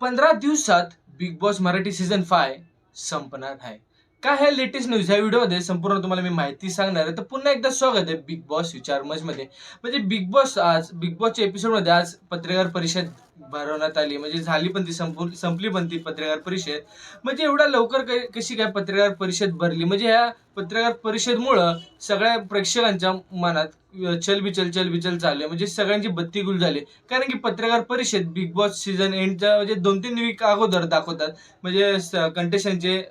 पंधरा दिवसात Big Boss Marathi season five संपणार आहे. काय आहे लेटेस्ट न्यूज ह्या व्हिडिओमध्ये संपूर्ण तुम्हाला मी माहिती सांगणार आहे. तर पुन्हा एकदा स्वागत आहे बिग बॉस विचार म्हणजे मध्ये म्हणजे बिग बॉस आज बिग बॉसच्या एपिसोडमध्ये आज पत्रकार परिषद भरवण्यात आली. म्हणजे झाली पण ती संपून संपली पण ती पत्रकार परिषद. म्हणजे एवढ्या लवकर क- कशी काय पत्रकार परिषद भरली? म्हणजे ह्या पत्रकार परिषदमुळं सगळ्या प्रेक्षकांच्या मनात चलबिचल चलबिचल चालू आहे. म्हणजे सगळ्यांची बत्ती गुल झाली. कारण की पत्रकार परिषद बिग बॉस सीझन एंडच्या म्हणजे दोन तीन वीक अगोदर दाखवतात. म्हणजे कंटेस्टंटचे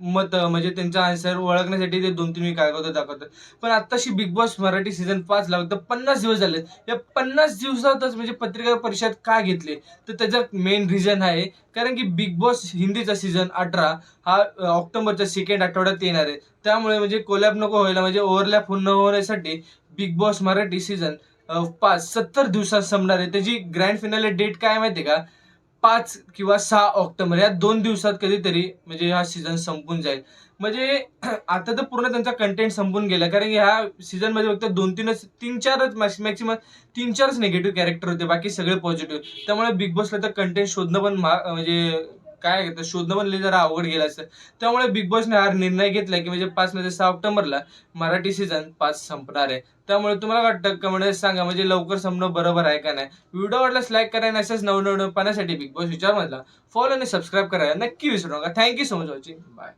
मत म्हणजे त्यांचा आन्सर ओळखण्यासाठी ते दोन तीन वीक अगोदर दाखवतात. पण आत्ताशी बिग बॉस मराठी सीझन पाच लागतं पन्नास दिवस झाले. या पन्नास दिवसातच म्हणजे पत्रकार परिषद का घेतली? तर त्याचं मेन रिझन आहे कारण की बिग बॉस हिंदीचा सीझन अठरा हा ऑक्टोबरच्या सेकंड आठवड्यात येणार आहे. त्यामुळे म्हणजे कोलॅप नको व्हायला म्हणजे ओव्हरलॅप न होण्यासाठी बिग बॉस मराठी सीझन पाच सत्तर दिवसात संपणार आहे. त्याची ग्रँड फिनाले डेट काय माहिती आहे का? पाच किंवा सहा ऑक्टोबर या दोन दिवसात कधीतरी म्हणजे हा सीझन संपून जाईल. म्हणजे आता तर पूर्ण त्यांचा कंटेंट संपून गेला. कारण की ह्या सीझनमध्ये फक्त दोन तीनच तीन चारच मॅक्सिमम तीन चारच निगेटिव्ह कॅरेक्टर होते. बाकी सगळे पॉझिटिव्ह त्यामुळे बिग बॉसला तर कंटेंट शोधणं पण महा- म्हणजे काय तर शोधणं म्हणले जरा अवघड गेलं असतं. त्यामुळे बिग बॉसने हा निर्णय घेतला की म्हणजे पाच मध्ये सहा ऑक्टोबरला मराठी सीझन पाच संपणार आहे. त्यामुळे तुम्हाला वाटतं? कमेंट सांगा म्हणजे लवकर संपणं बरोबर आहे का नाही? व्हिडिओ वाटल्यास लाईक करा आणि असेच नवनवीन पाहण्यासाठी बिग बॉस विचार मधला फॉलो आणि सबस्क्राईब करायला नक्की विसरू नका. Thank you so much watching bye